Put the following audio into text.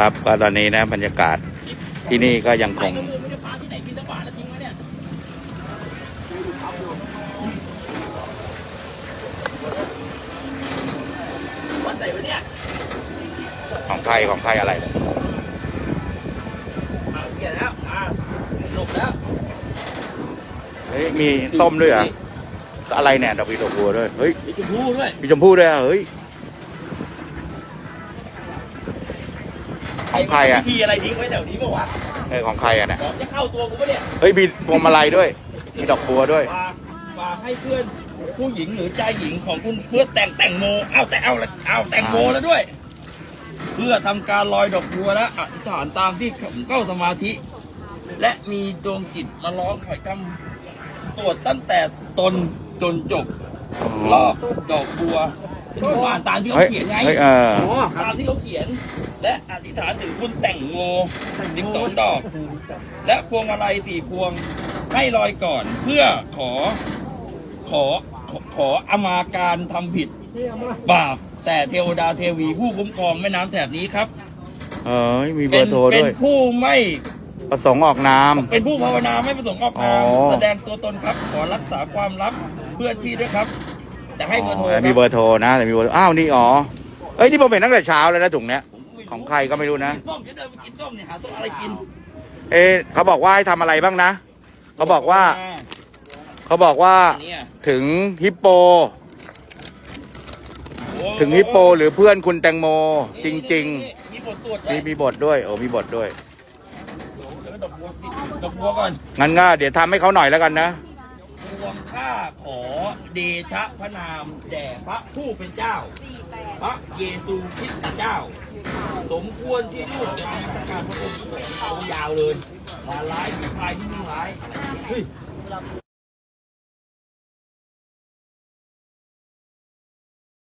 ครับก็ตอนนี้นะบรรยากาศที่นี่ก็ยังคไอ้งกระมูไม่ได้ปลาที่ไหนกินตะบาทแล้วทิ้งไว้เนี่ยวัดไหนวะเนี่ยของใครของใครอะไรอ่าเกียร์แล้วอ่าหลบแล้วเฮ้ยมีส้มด้วยเหรออะไรเนี่ยดอกบีดอกบัวด้วยเฮ้ยมีชมพู่ด้วยมีชมพู่ด้วยเหรอเฮ้ย ของใครอะวิธีอะไรทิ้งไว้แถวนี้ปะวะเออของใครอะเนี่ยของจะเข้าตัวกูปะเนี่ยเฮ้ยมีพวงมาลัยด้วย มีดอกบัวด้วย ฝากฝากให้เพื่อนผู้หญิงหรือใจหญิงของคุณเพื่อแต่งแต่งโมเอาแต่เอาละเอาแต่งโมแล้วด้วย เพื่อทำการลอยดอกบัวและอธิษฐานตามที่ผมเข้าสมาธิ และมีดวงจิตมาร้องขอทำสวดตั้งแต่ตนจนจบรอบดอกบัว ผมอ่านตามที่เขาเฮ้ยเขียนไงเฮ้ยเออ ตามที่เขาเขียน และอธิษฐานถึงคุณแต่งโมสิบสองดอก และพวงมาลัยสี่พวงให้ลอยก่อนเพื่อขอ ขอขอขออมาการทำผิด บาป แต่เทวดาเทวีผู้คุ้มครองแม่น้ำแถบนี้ครับ เออมีเบเป็อนร์โทรเป็ด้นวย ผู้ไม่ ประสงค์ออกนาม เป็นผู้ภาวนาไม่ประสงค์ออกนามอ๋อ แสดงตัวตนครับ ขอรักษาความลับเพื่อนพี่ด้วยครับ แต่ให้เบอร์โทรอ๋อมีเบอร์โทรนะแต่มีเบอร์อ้าวนี่อ๋อเอ้ยนี่ผมเห็นตั้งแต่เช้าเลยนะถุงเนี้ยของใครก็ไม่รู้นะ กินส้มจะเดินไปกินส้มเนี่ยหาส้มอะไรกินเอ๊ะเขาบอกว่าให้ทำอะไรบ้างนะเขาบอกว่าเขาบอกว่าเนี่ยถึงฮิปโป โอ้ถึงฮิปโปหรือเพื่อนคุณแตงโมจริงๆมีบทสวดๆ ด้วมียมีบทด้วยโอ้มีบทด้วย เดี๋ยวดอกบัวติดดอกบัวก่อนงั้นก็เดี๋ยวทำให้เขาหน่อยแล้วกันนะรวม ข้าขอเดชะพระนามแด่พระผู้เป็นเจ้า พระเยซูคริสต์เจ้า สมควรที่ลูกจะมีประการพระองค์เอายาวเลยมาร้ายผีพายที่นี่ร้ายเฮ้ย